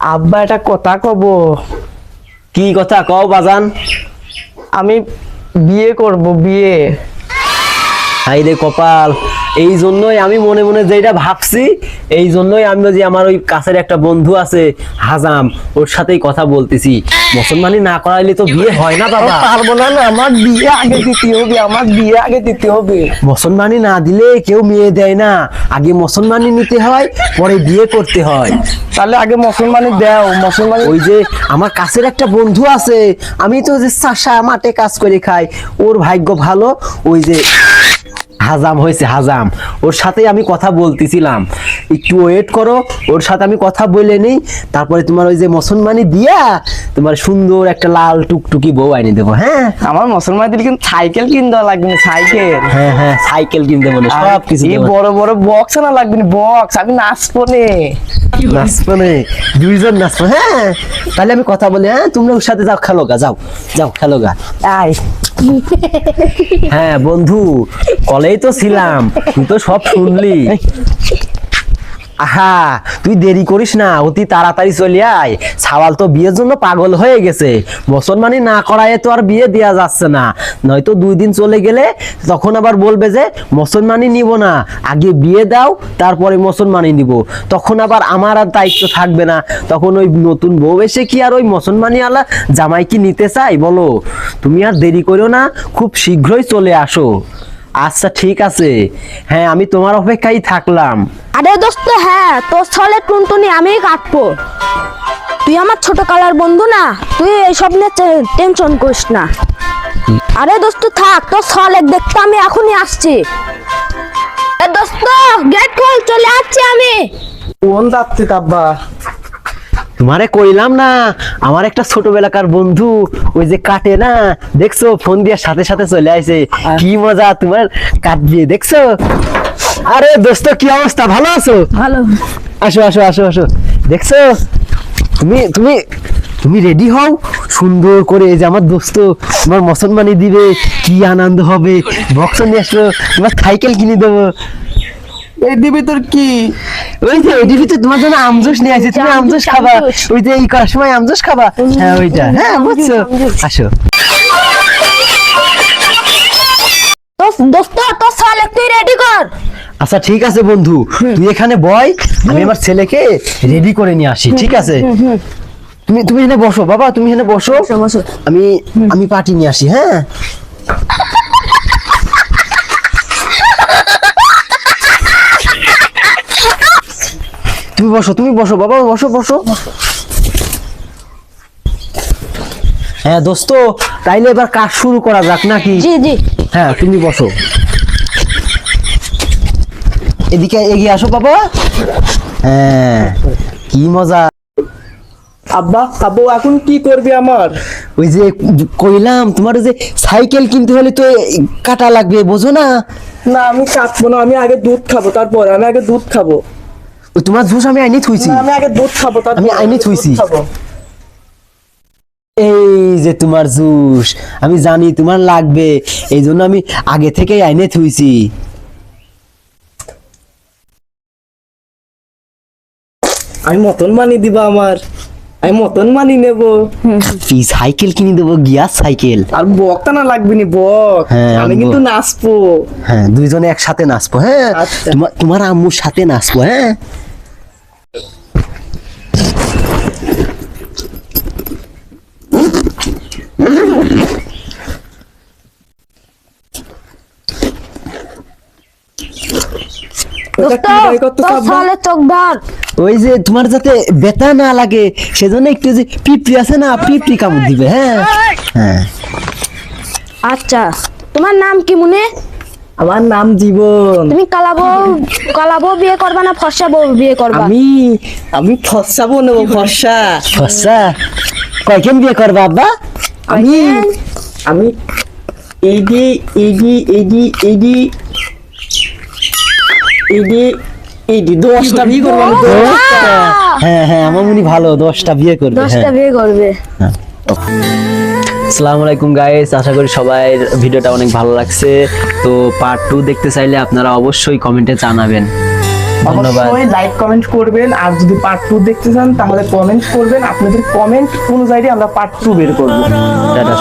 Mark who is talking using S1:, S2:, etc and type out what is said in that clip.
S1: আব্বা এটা কথা কব।
S2: কি কথা কও বাজান?
S1: আমি বিয়ে করব বিয়ে।
S2: হাই রে কপাল। এই জন্যই আমি মনে মনে যেটা ভাবছি এই জন্যই আমি যে আমার ওই কাছের একটা বন্ধু আছে হাজাম ওর সাথেই কথা বলতেছি। মুসলমানি না করাইলে তো বিয়ে হয় না বাবা।
S1: পারব না না আমার বিয়ে আগে দিতে হবে আমার বিয়ে আগে দিতে হবে।
S2: মুসলমানি না দিলে কেউ মেয়ে দেয় না। আগে মুসলমানি নিতে হয় পরে বিয়ে করতে হয়।
S1: তাহলে আগে মুসলমানি দাও মুসলমানি
S2: ওই যে আমার কাছের একটা বন্ধু আছে আমি তো যে চাষা মাঠে কাজ করে খাই ওর ভাগ্য ভালো ওই যে হাজাম হয়েছে হাজাম। ওর সাথে আমি কথা বলতেছিলাম। একটু ওয়েট করো ওর সাথে আমি কথা বলে নিই। তারপরে তোমার ওই যে মুসলমানি দিয়া তোমার সুন্দর একটা লাল টুকটুকি বউ আনি দেবো হ্যাঁ?
S1: আমার মুসলমান দিলে কিন্তু সাইকেল কিনতে লাগবে না সাইকেল।
S2: হ্যাঁ হ্যাঁ সাইকেল কিনতে বলে সব কিছু
S1: এই বড় বড় বক্স না লাগবে না বক্স আমি নাচবো নে।
S2: নাচবো নে। দুইজন নাচবো হ্যাঁ? তাহলে আমি কথা বলি হ্যাঁ? তোমরা ওর সাথে যাও খেলো গা যাও যাও খেলো গা।
S1: আয়।
S2: হ্যাঁ বন্ধু কলেই তো ছিলাম তুই তো সব শুনলি। আহা, তুই দেরি করিস না, অতি তাড়াতাড়ি চলে আয়। সাওয়াল তো বিয়ের জন্য পাগল হয়ে গেছে। মুসলমানি না করায় তো আর বিয়ে দেওয়া যাচ্ছে না। নয়তো দুই দিন চলে গেলে তখন আবার বলবে যে মুসলমানি নিব না। আগে বিয়ে দাও, তারপরে মুসলমানি নিব। তখন আবার আমার আর দায়িত্ব থাকবে না। তখন ওই নতুন বউ এসে কি আর ওই মুসলমানি আলা জামাই কি নিতে চাই বলো। তুমি আর দেরি করো না, খুব শীঘ্রই চলে আসো। আচ্ছা ঠিক আছে। হ্যাঁ আমি তোমার অপেক্ষায় থাকলাম।
S3: আরে দোস্ত হ্যাঁ তোর ছলে টুনটুনি আমি কাটবো। তুই আমার ছোট কালার বন্ধু না তুই এইসব নিয়ে টেনশন করিস না। আরে দোস্ত থাক তোর ছলে দেখতে আমি এখনই আসছি। এ দোস্ত গেট খোল চলে আসছি আমি।
S1: কোন যাচ্ছে আব্বা?
S2: তোমারে কইলাম না আমার একটা ছোটবেলাকার বন্ধু ওই যে কাটে না দেখছ ফোন দিয়ে সাথে সাথে চলে আসে। কি মজা তোমার কাটবে দেখছ? আরে দোস্ত কি অবস্থা? ভালো আছো?
S3: ভালো।
S2: আসো আসো আসো আসো। দেখছ? তুমি তুমি তুমি রেডি হও? সুন্দর করে এই যে আমার দোস্ত তোমার মুসলমানি দিবে কি আনন্দ হবে? বক্স নিয়ে আসো তোমার সাইকেল কিনে দেবো।
S1: এই দিবি তোর কি?
S2: ওই যে ওইটির ভিতরে তোমার জন্য আমজোস নিয়ে আসি। তুমি আমজোস খাবা। ওই যে এই করার সময় আমজোস খাবা। হ্যাঁ ওইটা। হ্যাঁ বুঝছ? আসো।
S3: দোস্ত তোর তুই রেডি কর।
S2: আচ্ছা ঠিক আছে বন্ধু। তুই এখানে বয় আমি আমার ছেলেকে রেডি করে নিয়ে আসি ঠিক আছে? তুমি তুমি এখানে বসো বাবা তুমি এখানে বসো।
S3: বসো।
S2: আমি আমি পার্টি নিয়ে আসি হ্যাঁ? তুমি বসো তুমি বসো বাবা বসো বসো। হ্যাঁ দোস্ত তাইলে এবার কাজ শুরু করা যাক নাকি?
S3: জি জি।
S2: হ্যাঁ তুমি বসো। এদিকে এগিয়ে আসো বাবা। হ্যাঁ কি মজা।
S1: আব্বা আব্বু এখন কি করবি আমার?
S2: ওই যে কইলাম তোমার ওই যে সাইকেল কিনতে হলে তো কাটা লাগবে বোঝো না?
S1: না আমি কাটবো না আমি আগে দুধ খাব তারপর আমি আগে দুধ খাব।
S2: তোমার জুস আমি আইনি থুইছি।
S1: আমি আগে দুধ খাব তারপর
S2: আমি আইনি থুইছি। এই যে তোমার জুস আমি জানি তোমার লাগবে এই জন্য আমি আগে থেকেই আইনে থুইছি।
S1: আমি মতন মানি দিবা আমার আমি মতন মানি নেব।
S2: কি সাইকেল কিনে দেবো গিয়ার সাইকেল।
S1: আর বকটা না লাগবে নি বক।
S2: হ্যাঁ,
S1: আমি কিন্তু নাচবো।
S2: হ্যাঁ দুইজনে একসাথে নাচবো হ্যাঁ।
S1: আচ্ছা।
S2: তোমার তোমার আম্মুর সাথে নাচবো হ্যাঁ
S1: ওটা
S3: দোস্ত
S1: কি বাই করতে
S3: তোর
S1: আব্বা?
S3: ছলে চোখ ধর
S2: ওই যে তোমার যাতে ব্যথা না লাগে সেজন্য একটু যে পিপড়ি আছে না পিপড়ি কামড় দিবে হ্যাঁ? হ্যাঁ।
S3: আচ্ছা তোমার নাম কি মনে?
S1: আমার নাম জীবন।
S3: তুমি কালাবো কালাবো বিয়ে করবা না ফর্সা বউ বিয়ে করবা?
S1: আমি আমি ফসাবো নেব ফসা
S2: ফসা কয়কেন বিয়ে করবা আব্বা?
S1: আমি আমি এইডি এইডি এইডি এইডি এইডি এইডি দশটা বিয়ে করব আমি।
S2: হ্যাঁ হ্যাঁ আমার মনে ভালো দশটা বিয়ে করবে
S3: দশটা
S2: হ্যাঁ
S3: বিয়ে করবে।
S2: আসসালামু আলাইকুম গাইস আশা করি সবাই ভিডিওটা অনেক ভালো লাগছে। তো পার্ট টু দেখতে চাইলে আপনারা অবশ্যই কমেন্টে জানাবেন। ধন্যবাদ।
S1: অবশ্যই লাইক কমেন্ট করবেন। আর যদি পার্ট টু দেখতে চান তাহলে কমেন্ট করবেন। আপনাদের কমেন্ট অনুযায়ী আমরা পার্ট টু বের করব।
S2: টাটা